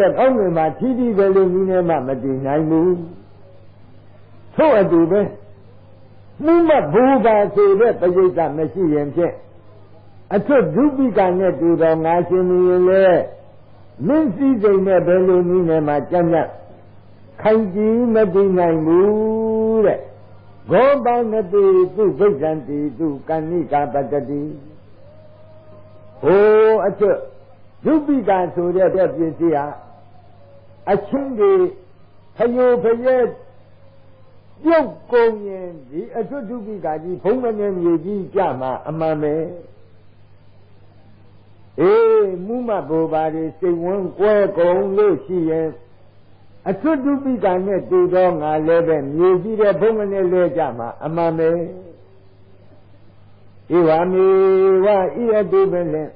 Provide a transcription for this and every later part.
တဲ့ကောင်းကင်မှာထီးထီးပဲလို့နည်းနဲ့မှမတည်နိုင်ဘူးထို့အတူပဲမှုမဘူပါဆိုတဲ့ပရိသတ်မရှိရင်ဖြင့်အထွတ်ဒုပိကနဲ့တူတော်ငါရှင်မြင်လေမင်းစည်းစိမ်နဲ့ဘယ်လိုနည်းနဲ့မှကြက်ကြက်ခိုင်ကြည့်မတည်နိုင်ဘူးတဲ့ဂောပနတိသူဗိဇ္ဇန္တိသူကဏိကာပတ္တိဟိုအထွတ်ဒုပိကဆိုတဲ့ပြည့်စည်ဟာ အချင်းကြီးဖယိုဖရဲပြုတ်ကုန်ရင်ဒီအထွတ်ဒုပိကကြီးဘုံမနဲ့မြေကြီးကြမှာအမှန်ပဲအေးမူမဘောပါတွေစိတ်ဝန်းကွဲကုန်လို့ရှိရင်အထွတ်ဒုပိကနဲ့တူတော့ငါလည်းပဲမြေကြီးတဲ့ဘုံမနဲ့လဲကြမှာအမှန်ပဲဧဝမေဝဣယတုပလင်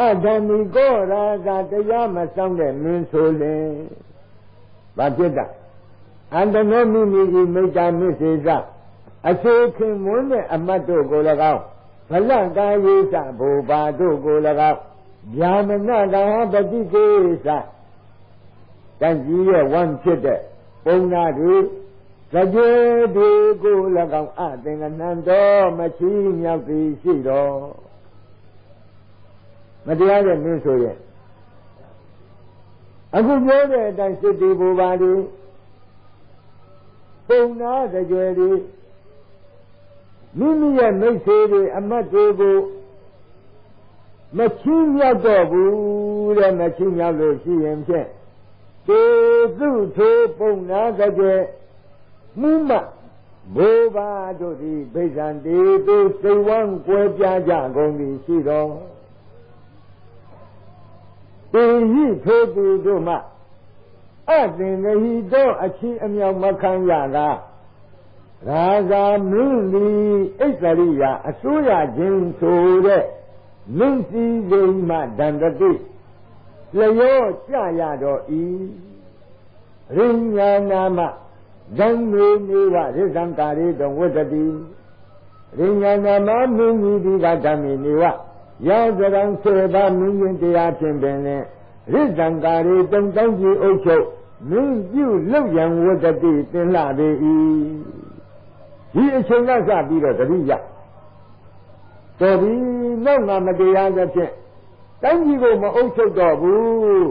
အဓမ္မိကောရာဇာတရားမဆောင်တဲ့မင်းဆိုလင်ဘာဖြစ်တာအန္တနောမိမိဤမိတ္တာမစ္စေစအစေခင်မွန်းတဲ့အမတ်တို့ကို၎င်းဗလကာယေသဘူပါတို့ကို၎င်းဗျာမနတာပတိကေသတန်ကြီးရဲ့ဝမ်းဖြစ်တဲ့ပုံနာတွေကြွေတွေကို၎င်းအသင်္ကနံတော်မချီမြောက်သည်ရှိတော် မတရားတဲ့မင်းဆိုရင်အခုပြောတဲ့အတိုင်းစစ်တီဘူပါတွေပုံနာကြွယ်တွေမိမိရဲ့မိတ်ဆွေတွေအမတ်တွေကိုမချင်းမြောက်တော့ဘူးတဲ့မချင်းမြောက်လို့ရှိရင်ဖြင့်တေသူထိုပုံနာကြွယ်မှုမဘိုးဘာတို့သည်ဗိဇံတေသူစိတ်ဝမ်းကွဲပြားကြကုန်သည်ရှိတော် တေဟိထိုသူတို့မှအသင်္ဂဟိတောအချီအမြောက်မခံရတာရာဇာမင်းသည်ဣစ္ဆရိယအစိုးရခြင်းဆိုတဲ့မင်းစည်းစိမ်မှဒန္တတိလျောကြရတော်ဤရိညာနာမဓမ္မေနေဝရိသံကာရိတောဝတ္တိရိညာနာမမင်းကြီးဒီကဓမ္မေနေဝ ရောစရံစေပါမင်းကြီးတရားဖြင့်ပင်လင်ရိသံကာရိတုံတောင်းကြီးအုပ်ချုပ်မင်းပြုလောက်ရန်ဝတ္တိသင်လှပေ၏ဒီအချိန်ကစပြီးတော့တတိယတော်ပြီနောက်ငါမတရားသဖြင့်တိုင်းကြီးကိုမအုပ်ချုပ်တော့ဘူး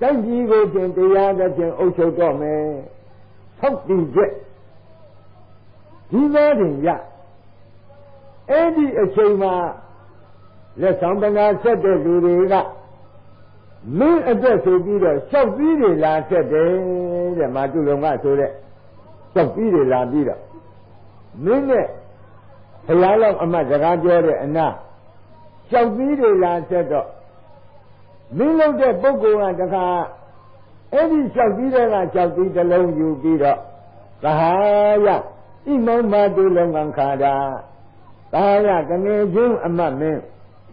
တိုင်းကြီးကိုဖြင့်တရားသဖြင့်အုပ်ချုပ်တော့မယ်ဆောက်တည်ချက်ဒီသားတင်ရအဲ့ဒီအချိန်မှာ လက်ဆောင်ပနာဆက်တဲ့လူတွေကမင်းအတွက်ဆိုပြီးတော့ရှောက်ပြီးတွေလာဆက်တယ်တဲ့မာတုလုံကဆိုတဲ့ရှောက်ပြီးတွေလာပြီးတော့မင်းနဲ့ဘုရားလောက်အမတ်စကားပြောတဲ့အနာရှောက်ပြီးတွေလာဆက်တော့မင်းလုပ်တဲ့ပုဂ္ဂိုလ်ကတခါအဲ့ဒီလျှောက်ပြီးတဲ့ကလျှောက်ပြီးတစ်လုံးယူပြီးတော့သဟာယဣမောမတုလုံကံခါတာသဟာယတငယ်ချင်းအမတ်မင်း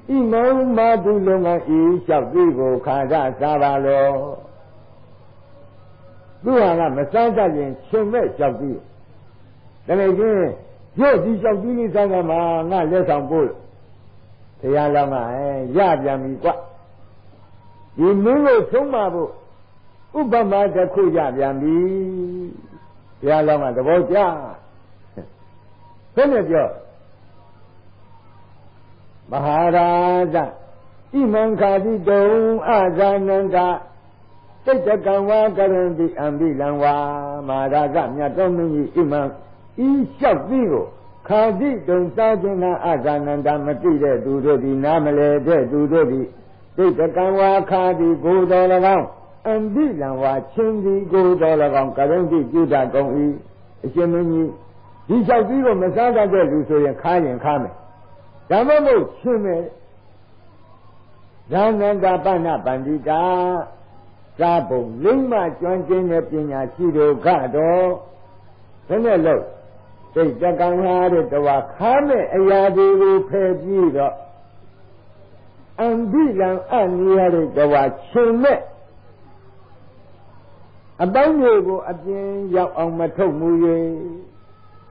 ဣမောမတုလုံကံဤလျှောက်ပြီးကိုခါတာစားပါလောသူဟာကမစားတတ်ရင်ရှင်မဲ့လျှောက်ပြီးတငယ်ချင်းရုပ်ဒီလျှောက်ပြီးလေးစားကမှာငါလက်ဆောင်ပို့တရားလောင်းကအဲရပြန်ပြီကွဒီမင်းကိုဆုံးမဖို့ဥပမာတစ်ခုရပြန်ပြီဘုရားလောင်းကသဘောကျဘယ်နဲ့ပြော မဟာရာဇဣမံခာတိတုံအာဇာနန္ဒစိတ်တကံဝါကရံတိအံပိလံဝါမဟာရာဇမြတ်တော်မင်းကြီးဣမံဤလျှောက်ပြီးကိုခာတိတုံစားခြင်းကအာဇာနန္ဒမသိတဲ့သူတို့သည်နားမလဲတဲ့သူတို့သည်စိတ်တကံဝါခာတိကိုယ်တော်၎င်းအန္တိလံဝါချင်းဒီကိုတော်၎င်းကရုံတိပြုတာကုန်၏အရှင်မင်းကြီးဒီလျှောက်ပြီးတော့မစားတတ်တဲ့လူဆိုရင်ခါရင်ခါမယ် ဒါမှမဟုတ်ချင်းမယ်ဒါနန္တာပဏပန္တိတာသာဘုံလိမ့်မကျွမ်းကျင်တဲ့ပညာရှိတို့ကတော့ဘယ်နဲ့လို့စိတ်တကံဟာတဲ့တဝါခါမဲ့အရာတွေကိုဖယ်ပြီးတော့အန္တိလံအနိယတဲ့တဝါချင်းမဲ့အပေါင်းတွေကိုအပြင်ရောက်အောင်မထုတ်မှု၍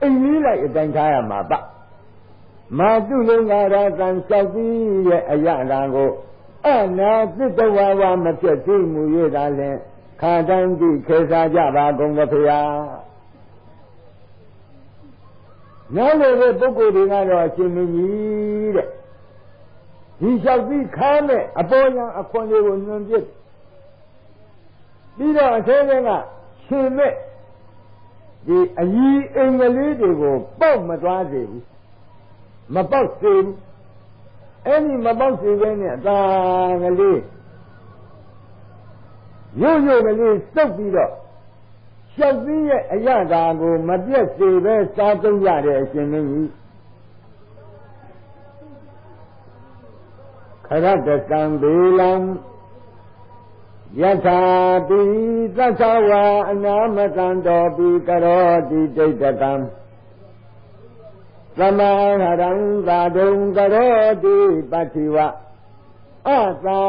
အိမ်လေးလိုက်အတိုင်းထားရမှာပ မာတုလုံကရာကံလျှောက်ပြီးရဲ့အရအံကိုအနာသစ်တဝါဝါမပြတ်သေးမူ၍သာလျှင်ခါတန်းကြည့်ခေစားကြပါကုန်ပါဗျာနောက်လည်းပုဂ္ဂိုလ်တွေကတော့အရှင်မင်းကြီးတဲ့ဒီလျှောက်ပြီးခါမဲ့အပေါ်ယံအခွန်တွေကိုညွန်ပြစ်ပြီးတော့အသေးသေးကရှင်မဲ့ဒီအကြီးအင်္ဂလိပ်တွေကိုပေါက်မသွားစေဘူး မပေါက်စေဘူးအဲ့ဒီမပေါက်စေဘဲနဲ့အသာကလေးရို့ရို့ကလေးစုပ်ပြီးတော့ရှောက်ပြီးရဲ့အရသာကိုမပြတ်စေပဲစားသုံးရတဲ့အရှင်မင်းကြီးခရတတံဘေလံယထာတိသစ္စာဝါအနာမတံတော်ပိကရောတိဒိဋ္ဌကံ သမဟရံသာဒုံကရောတိပတ္တိဝအသာ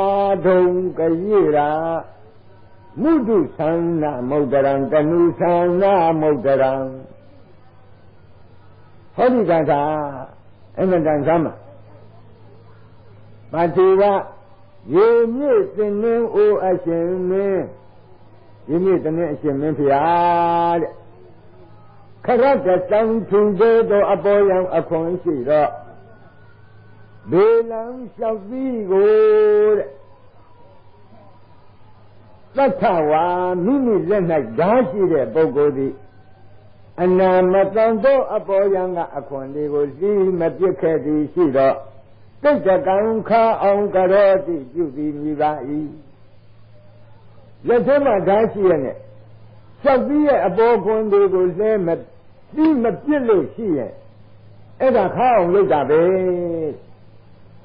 ဒုံကရေရာမုဒုသံနာမုဒ္ဒရံတဏုသံနာမုဒ္ဒရံဟောဒီကသာအမှန်တန်သမ်းမှာပတ္တိဝရေမြစ်သင်္နှင်းအိုအရှင်မင်းရေမြစ်သင်္နှင်းအရှင်မင်းဖျားတဲ့ ခရတတံထူသေးသောအပေါ်ယံအခွန်ရှိတော့ဘေလံလျှောက်ပြီးကိုတဲ့သတ္ထဝါမိမိလက်၌ဓာရှိတဲ့ပုဂ္ဂိုလ်သည်အနာမတန်သောအပေါ်ယံကအခွန်လေးကိုစီးမပြစ်ခဲ့သည်ရှိတော့တိတ်တကံခါအောင်ကြရောတိပြုပြီးမိပါ၏လက်ထဲမှာဓာရှိရနဲ့စောက်ပြီးရဲ့အပေါ်ခွန်တွေကိုလဲမ ပြီးမပြစ်လို့ရှိရင်အဲ့ဒါခါအောင်လုပ်တာပဲ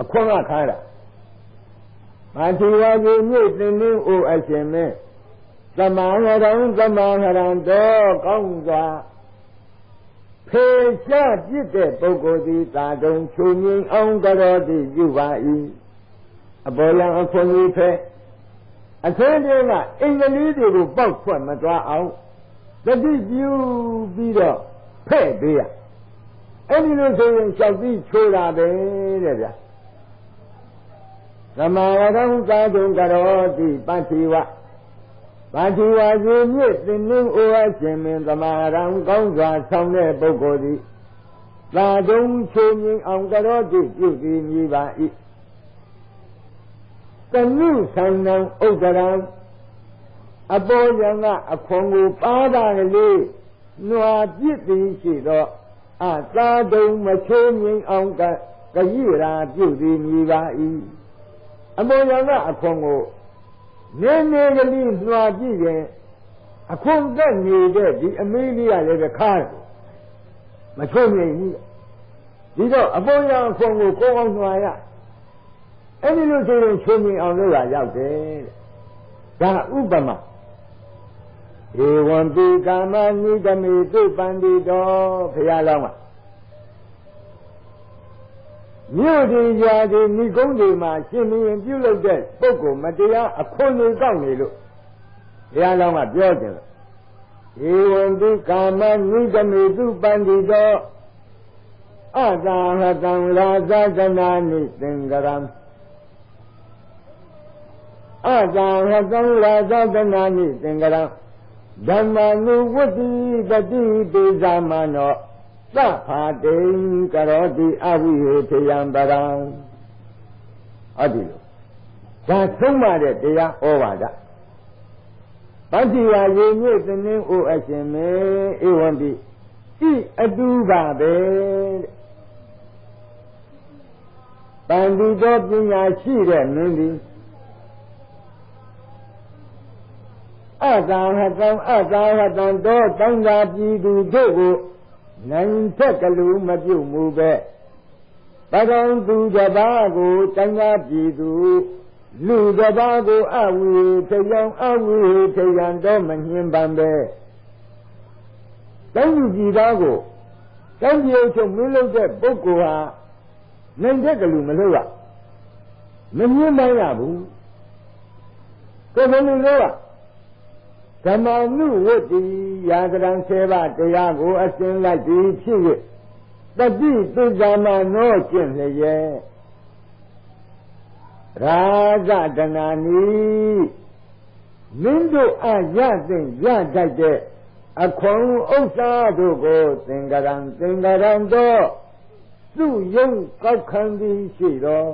အခွန်ကခါတာမာတိဝါကြီးမြင့်တင်င်းအိုအရှင်မဲသမာဟရံသမာဟရံတော့ကောင်းစွာဖေရှားပြစ်တဲ့ပုဂ္ဂိုလ်သည်သာတုံချုံငင်းအောင်ကြတော်သည်ပြုပါ၏အပေါ်လံအခွန်ကြီးဖဲအသေးသေးကအင်္ဂလိပ်တွေကိုပေါက်ဖွက်မသွားအောင်တတိပြုပြီးတော့ ဖဲ့ပေးရအဲ့ဒီလိုဆိုရင်လျှောက်ပြီးချိုးတာပဲတဲ့ဗျာသမာဝရံသာတုံကြတော်သည်ပတ္တိဝပါတိဝါရေမြစ်သင်္နင်းအိုအရှင်မင်းသမာရံကောင်းစွာဆောင်တဲ့ပုဂ္ဂိုလ်သည်သာတုံချိုးမြင်အောင်ကြတော်သည်ပြုပြီးမြည်ပါ၏တဏှုဆန္ဒံဥဒ္ဒရံအပေါ်ယံကအခွန်ကိုပါတာကလေး နွာပြစ်သည်ရှိသောအသာတုံမချိုးမြင်အောင်ကကကြီးရာပြုသည်မြည်ပါ၏အပေါ်ယံကအခွန်ကိုနည်းနည်းကလေးလွှာကြည့်ရင်အခွန်သက်နေတဲ့ဒီအမေးလေးကလည်းပဲခါတယ်မချုံမြင်ဘူးဒီတော့အပေါ်ရအခွန်ကိုကိုအောင်လွှာရအဲ့ဒီလိုဆိုရင်ချုံမြင်အောင်လုပ်ရရောက်တယ်တဲ့ဒါဥပမာ ဧဝံပိကာမနိတမေတုပန္တိတော်ဘုရားလောင်းကမြို့ဒီရာဒီမိကုန်းတွေမှာရှင်မင်းပြုလုပ်တဲ့ပုဂ္ဂိုလ်မတရားအခွင့်အရေးကောက်နေလို့ဘုရားလောင်းကပြောတယ်ဧဝံတိကာမနိဂမေတုပန္တိတောအသာဟတံရာဇသနာနိသင်္ကရံအသာဟတံရာဇသနာနိသင်္ကရံ ဓမ္မနုဝတ္တိတတိပိဇာမနောသဖာတိံကရောတိအဝိဟေထယံပရံအဲ့ဒီလိုဒါဆုံးမတဲ့တရားဩဝါဒပတ္တိယရေမြင့်သင်းအိုအရှင်မေဧဝံတိဤအတူပါပဲတဲ့တန်တိတော်ပညာရှိတဲ့မင်းသည် အတာဟတံအတာဟတံတော်တန်သာပြည်သူတို့ကိုနိုင်ထက်ကလူမပြုတ်မှုပဲပဒံသူတပါးကိုတန်ခါပြည်သူလူတပါးကိုအဝီထယောင်အဝီထယံတော့မညှင်းပန်းပဲတိုင်းပြည်ပြည်သားကိုတိုင်းပြည်ချုပ်မင်းလုပ်တဲ့ပုဂ္ဂိုလ်ဟာနိုင်ထက်ကလူမလုပ်ရမညှင်းပန်းရဘူးကိုယ်ကလူလို့ ဓမ္မနုဝတ္တိယာကရံဆေဘတရားကိုအစဉ်လိုက်ပြီးဖြစ်၍တတိသုဇာမနောကျင့်လျက်ရာဇတနာနီမင်းတို့အရသိရတတ်တဲ့အခွန်ဥစ္စာတို့ကိုသင်္ကရံသင်္ကရံတော့သူ့ယုံကောက်ခံသည်ရှိတော်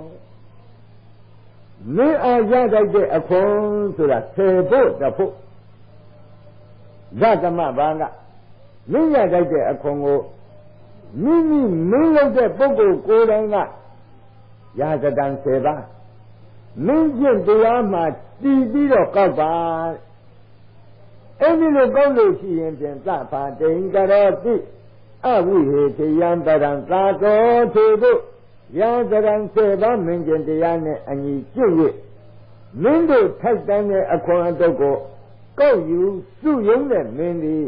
မင်းအားရတတ်တဲ့အခွန်ဆိုတာဆယ်ဖို့တဖို့ ဇသမဘာကမင်းရတတ်တဲ့အခွန်ကိုမိမိမင်းလုပ်တဲ့ပုဂ္ဂိုလ်ကိုယ်တိုင်ကရာဇတန်ဆယ်ပါးမင်းကျင့်တရားမှာတည်ပြီးတော့ကောက်ပါအဲ့ဒီလိုကောက်လို့ရှိရင်ဖြင့်သဖာတိန်ကရောတိအဝိဟေတယံပရံသာတော်ထေဖို့ရာဇရံစေပါမင်းကျင်တရားနဲ့အညီကျင့်၍မင်းတို့ထိုက်တန်းတဲ့အခွန်အတုပ်ကို ကောက်ယူစုယုံတဲ့မင်းသည်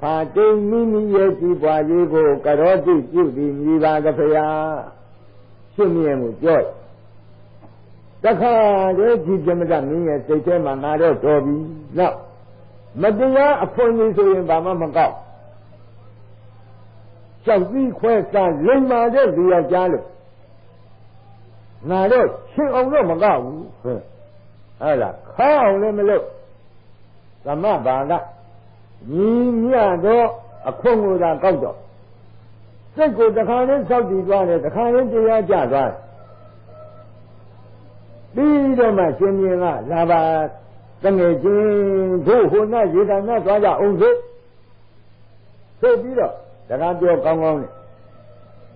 ဖာတိန်မိမိရဲ့ကြည်ပွားရေးကိုကရောတိပြုသည်မြည်ပါကဖရာရှင်းမြင်မှုကြော့တခါတည်းကြည်ပြမတမင်းရဲ့စိတ်ထဲမှာငါတော့တော်ပြီနောက်မတရားအဖွင့်ကြီးဆိုရင်ဘာမှမကောက်ကြောက်ပြီးခွဲစားလိမ္မာတဲ့လူယောက်ျားလို့ငါတော့ရှင်အောင်တော့မကောက်ဘူးဟဲ့အဲ့လားခါအောင်လည်းမလုပ် သမဘာကညီမြတော့အခွင့်ကိုသာကောက်တော့စိတ်ကိုတခါလေးစောက်တည်သွားတယ်တခါလေးတရားကျသွားတယ်ပြီးတော့မှရှင်မြင်ကလာပါတငယ်ချင်းတို့ဟိုနာရေတနာသွားကြအောင်စို့ဆိုပြီးတော့တကားပြောကောင်းကောင်းနဲ့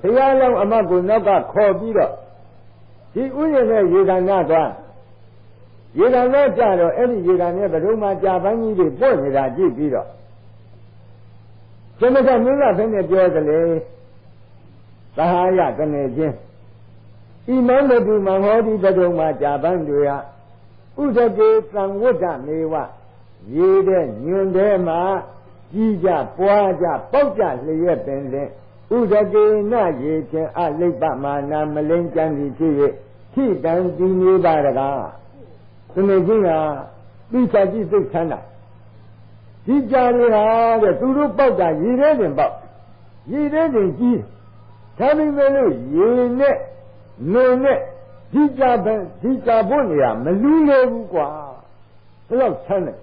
ဘုရားလောင်းအမတ်ကိုနောက်ကခေါ်ပြီးတော့ဒီဥယျာဉ်နဲ့ရေတနာသွား ရေတနာကြတော့အဲ့ဒီရေတနာဘယ်တော့မှကြာပန်းကြီးတွေပွက်နေတာကြည့်ပြီးတော့ကျမကမင်းကဘယ်နဲ့ပြောသလဲသဟာယတငယ်ချင်းဣမံတတိမဟောတိတတုံမှာကြာပန်းတွေဟာဥဒကေသံဝတ္တမေဝရေတဲ့ညွန်တဲ့မှာကြီးကြပွားကြပေါက်ကြလျက်ပင်လင်ဥဒကေနရေချင်းအလိပ္ပမာနာမလင်းကြံသည်ဖြစ်၍ထိတံတည်နေပါတကား သမီးကြီးကပိချာကြည့်စိတ်ချမ်းသာဒီကြာတွေဟာတဲ့သူတို့ပေါက်တာရေထဲတင်ပေါက်ရေထဲတင်ကြီးဒါပေမဲ့လို့ရေနဲ့နေနဲ့ဒီကြပဲဒီကြဖို့နေရမလူးလေဘူးကွာဘယ်တော့ဆန်းတယ်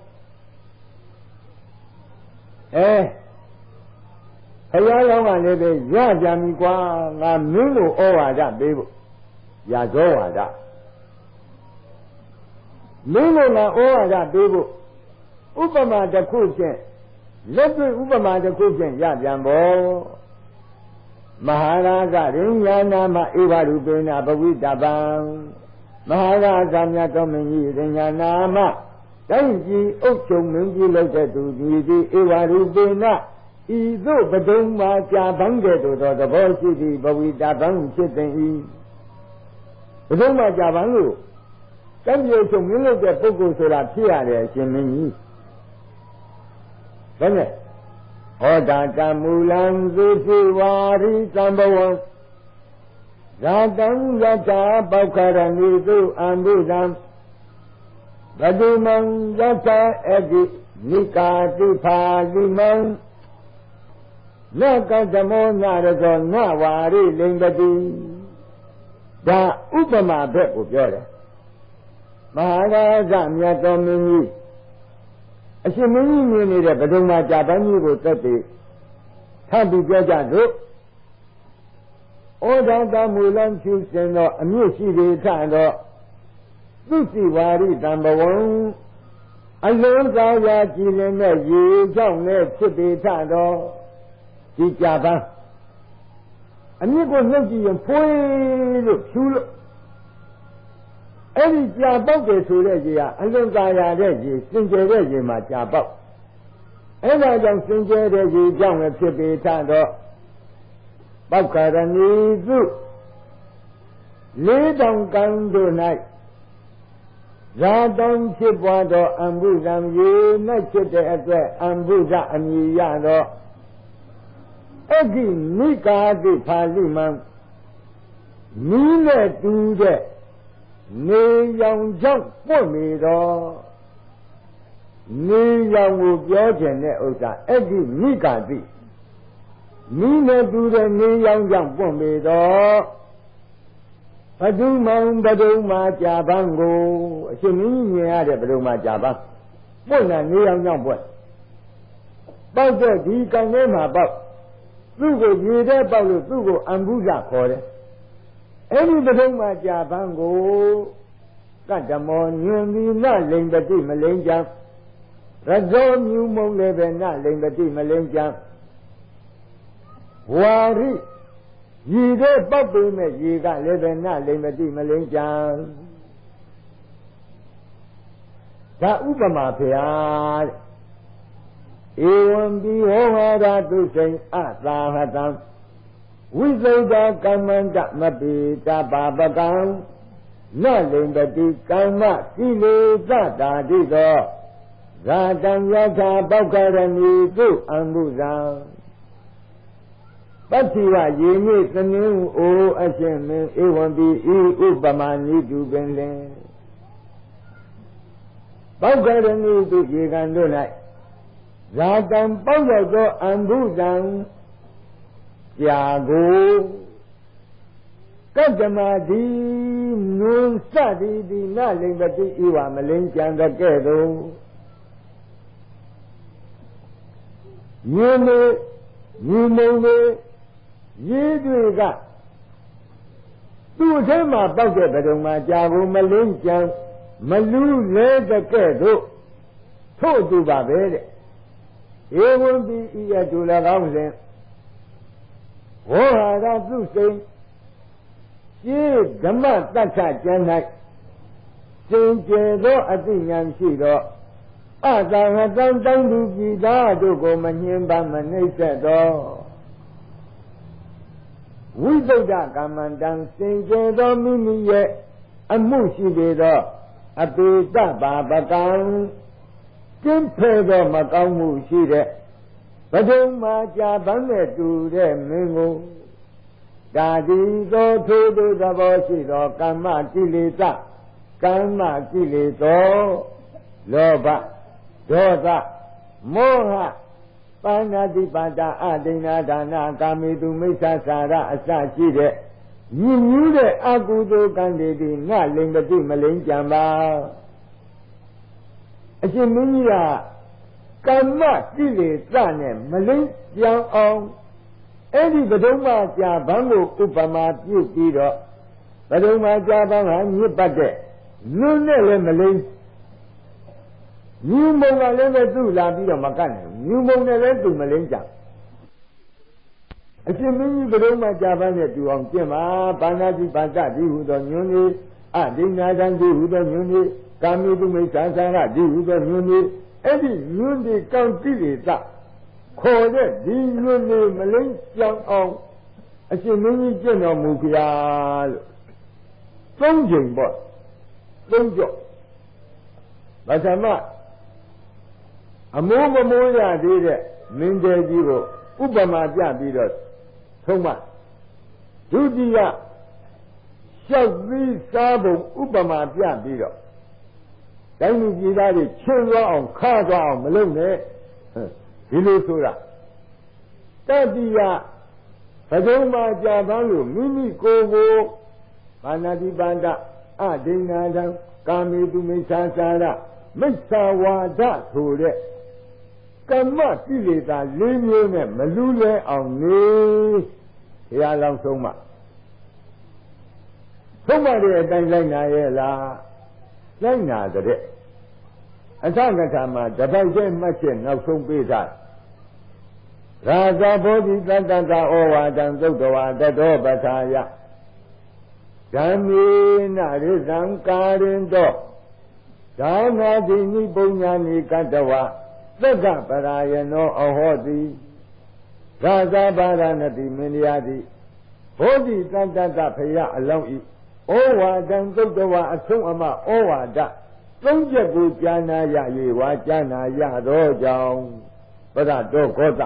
အဲဘုရားရောင်းကလည်းပဲရကြပြီကွာငါမင်းကိုဩဝါဒပေးဖို့ရသောဝါဒ မင်းကိုငါဩဝါဒပေးဖို့ဥပမာတစ်ခုဖြင့်လက်တွေ့ဥပမာတစ်ခုဖြင့်ရပြန်ပေါ်မဟာရာဇရိညာနာမဧဝရုပေနဘဝိတပံမဟာရာဇမြတ်တော်မင်းကြီးရိညာနာမတိုင်းပြည်အုပ်ချုပ်မင်းကြီးလုပ်တဲ့သူဒီဒီဧဝရုပေနဤသို့ပဒုံမှာကြာပန်းတဲ့သို့သောသဘောရှိသည့်ဘဝိတပံဖြစ်သည်ပဒုံမှာကြာပန်းလို့ တမ်းပြေချုပ်မင်းလုပ်တဲ့ပုဂ္ဂိုလ်ဆိုတာဖြစ်ရတယ်ရှင်မင်းကြီးဘယ်နဲ့ဟောတာကမူလံသုတိဝါရိသံဘဝံဇာတံယတာပောက္ခရဏိသုအံဘုဒံဘဒုမံယတာအတိနိကာတိဖာလိမံနကသမောနာရသောနဝါရိလိင်္ဂတိဒါဥပမာဘက်ကိုပြောတယ် မဟာရာဇမြတ်တော်မင်းကြီးအရှင်မင်းကြီးမြင်နေတဲ့ဘဒုံမှာကြာပန်းကြီးကိုတက်ပြီးထပ်ပြီးပြောကြတို့ဩဒံတမူလံဖြူစင်သောအမြင့်ရှိသေးထသောသုစီဝါရိတံဘဝံအလုံးစားရာကြည်လင်တဲ့ရေကြောင့်လည်းဖြစ်ပေထသောဒီကြာပန်းအမြင့်ကိုနှုတ်ကြည့်ရင်ဖွေးလို့ဖြူလို့ အဲ့ဒီကြာပေါက်တယ်ဆိုတဲ့ရေကအလွန်သာယာတဲ့ရေစင်ကြယ်တဲ့ရေမှာကြာပေါက်အဲ့ဒါကြောင့်စင်ကြယ်တဲ့ရေကြောင့်လည်းဖြစ်ပေထတော့ပောက္ခရဏီစုလေးတောင်ကံတို့၌ဇာတောင်ဖြစ်ပွားသောအံဘုဇံရေနဲ့ဖြစ်တဲ့အတွက်အံဘုဇအမည်ရသောအဂိမိကာတိဖာလိမံနီးနဲ့တူတဲ့ နေရောင်ကြောင့်ပွင့်နေတော့နေရောင်ကိုပြောခြင်းတဲ့ဥစ္စာအဲ့ဒီမိကာတိမိနဲ့တူတဲ့နေရောင်ကြောင့်ပွင့်နေတော့ပတုမောင်ပတုမာကြာပန်းကိုအရှင်မင်းကြီးမြင်ရတဲ့ပတုမာကြာပန်းပွင့်တာနေအောင်ကြောင့်ပွင့်ပေါက်တဲ့ဒီကံထဲမှာပေါက်သူ့ကိုရေထဲပေါက်လို့သူ့ကိုအံဘုဇခေါ်တယ် အဲ့ဒီပတုမာကြာပန်းကိုကတ္တမောညွန်ပြီးနလိန်ပတိမလိန်ကြရဇောမြူမုံလည်းပဲနလိန်ပတိမလိန်ကြဝါရိရေတဲ့ပောက်ပေမဲ့ရေကလည်းပဲနလိမ္မတိမလိမ့်ကြံဒါဥပမာဖေဟာဧဝံပိဟောဟာရတုစိံအသာဟတံ ဝိသုဒ္ဓကမ္မန္တမပိတပါပကံနလိမ္မတိကမ္မကိလေသာတာတိသောဇာတံယထာပောက္ခရဏီတုအံဘုဇံပတ္တိဝရေမြစ်သမင်းအိုအရှင်မင်းဧဝံပိဤဥပမာနိတုပင်လင်ပောက္ခရဏိတုရေကံတို့၌ဇာတံပေါက်ရောက်သောအံဘုဇံ ကြာကိုကတ္တမတိနုစတိတိနလိမ္ပတိဤဝမလင်းကြံတဲ့ကဲ့သို့ယင်းနေညီမုံနေရေးတွေကသူ့အထဲမှာပေါက်တဲ့ပဒုံမှာကြာကိုမလင်းကြံမလူးလဲတဲ့ကဲ့သို့ထို့သူပါပဲတဲ့ဧဝံပိဤယတု၎င်းစဉ် ဝေါဟာရသူစိန်ရှင်းဓမ္မတက္ခကျမ်း၌စင်ကြယ်သောအသိဉာဏ်ရှိသောအတံဟတံတောင်းသူပြည်သားတို့ကိုမညှင်းပမနှိမ့်ဆက်သောဝိသုဒ္ဓကမ္မန္တံစင်ကြယ်သောမိမိရဲ့အမှုရှိပေသောအပေတပါပကံကျင်းဖယ်သောမကောင်းမှုရှိတဲ့ ပဒုံမာကြာပန်းနဲ့တူတဲ့မင်းကိုဒါဒီသောထိုးထိုးသဘောရှိသောကမ္မကိလေသာကမ္မကိလေသောလောဘဒေါသမောဟပါဏာတိပါဒအဒိဏဒါနကာမေတုမိစ္ဆာစာရအစရှိတဲ့ညဉ့်ညူးတဲ့အကုသိုလ်ကံတွေဒီငါလိမ္ပတိမလိမ့်ကြံပါအရှင်မင်းကြီးက ကမ္မကိလေသာနဲ့မလိမ့်ကြံအောင်အဲ့ဒီပဒုံမကြာဘန်းကိုဥပမာပြုပြီးတော့ပဒုံမကြာဘန်းဟာညစ်ပတ်တဲ့လွန်းနဲ့လည်းမလိမ့်ညူမုံကလည်းပဲသူ့လာပြီးတော့မကတ်နိုင်ညူမုံနဲ့လည်းသူမလိမ့်ကြအရှင်မင်းကြီးဘယ်တော့မှကြာပန်းနဲ့တူအောင်ကျင့်ပါဘာနာတိပါဒတိဟုသောညွန်းနေအဒိနာတံတိဟုသောညွန်းနေကာမိတုမိစ္ဆာသံဃတိဟုသောညွန်းနေ အဲ့ဒီညွန်းဒီကောင်းတိလေသခေါ်တဲ့ဒီညွန်းနေမလိမ့်ကြောင်အောင်အရှင်မင်းကြီးကျင့်တော်မူကြလို့သုံးချိန်ပေါ့သုံးကြော့ဘာသမအမိုးမမိုးရသေးတဲ့မင်းသေးကြီးကိုဥပမာပြပြီးတော့ဆုံးမဒုတိယလျှောက်ပြီးစားပုံဥပမာပြပြီးတော့ တိုင်းလူပြည်သားတွေချင်းသွားအောင်ခါသွားအောင်မလုပ်နဲ့ဒီလိုဆိုတာတတိယဘဒုံမှာကြာပန်းလို့မိမိကိုယ်ကိုဘာနာတိပန္ဒအဒိဏဒံကာမေတုမိစ္ဆာစာရမိစ္ဆာဝါဒဆိုတဲ့ကမ္မကိလေသာ၄မျိုးနဲ့မလူလဲအောင်နေဘုရားလောင်းဆုံးမဆုံးမတဲ့အတိုင်းလိုက်နာရဲ့လား လိုက်နာတဲ့အထကထာမှာတပိုက်ကျဲမှတ်ချက်နောက်ဆုံးပေးထားရာဇဘောဓိတတ္တကဩဝါဒံသုတ်တော်တတောပထာယဓမ္မေနရိသံကာရင်တော့ဒါနာတိနိပုညာနိကတ္တဝသက္ကပရာယနောအဟောတိသာသာပါရဏတိမင်းရာတိဘောဓိတတ္တကဖယအလောင်းဤ ဩဝါဒံသုတ်တော်အဆုံးအမဩဝါဒသုံးချက်ကိုကြားနာရ၍ဝါကြားနာရသောကြောင့်ပဒတော်ခောသ